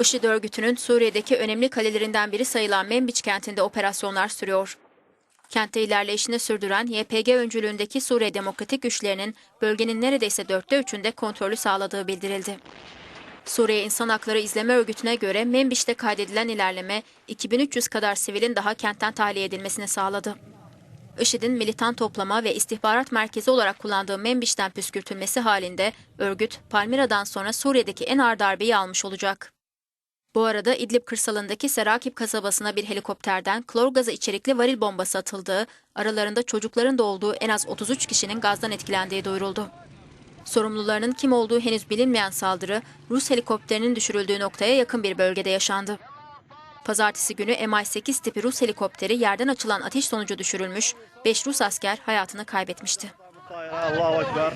IŞİD örgütünün Suriye'deki önemli kalelerinden biri sayılan Menbiç kentinde operasyonlar sürüyor. Kentte ilerleyişini sürdüren YPG öncülüğündeki Suriye Demokratik Güçlerinin bölgenin neredeyse dörtte üçünde kontrolü sağladığı bildirildi. Suriye İnsan Hakları İzleme Örgütü'ne göre Menbiş'te kaydedilen ilerleme 2300 kadar sivilin daha kentten tahliye edilmesini sağladı. IŞİD'in militan toplama ve istihbarat merkezi olarak kullandığı Menbiş'ten püskürtülmesi halinde örgüt Palmira'dan sonra Suriye'deki en ağır darbeyi almış olacak. Bu arada İdlib kırsalındaki Serakip kasabasına bir helikopterden klor gazı içerikli varil bombası atıldığı, aralarında çocukların da olduğu en az 33 kişinin gazdan etkilendiği duyuruldu. Sorumlularının kim olduğu henüz bilinmeyen saldırı, Rus helikopterinin düşürüldüğü noktaya yakın bir bölgede yaşandı. Pazartesi günü Mi-8 tipi Rus helikopteri yerden açılan ateş sonucu düşürülmüş, 5 Rus asker hayatını kaybetmişti. Allahu Ekber.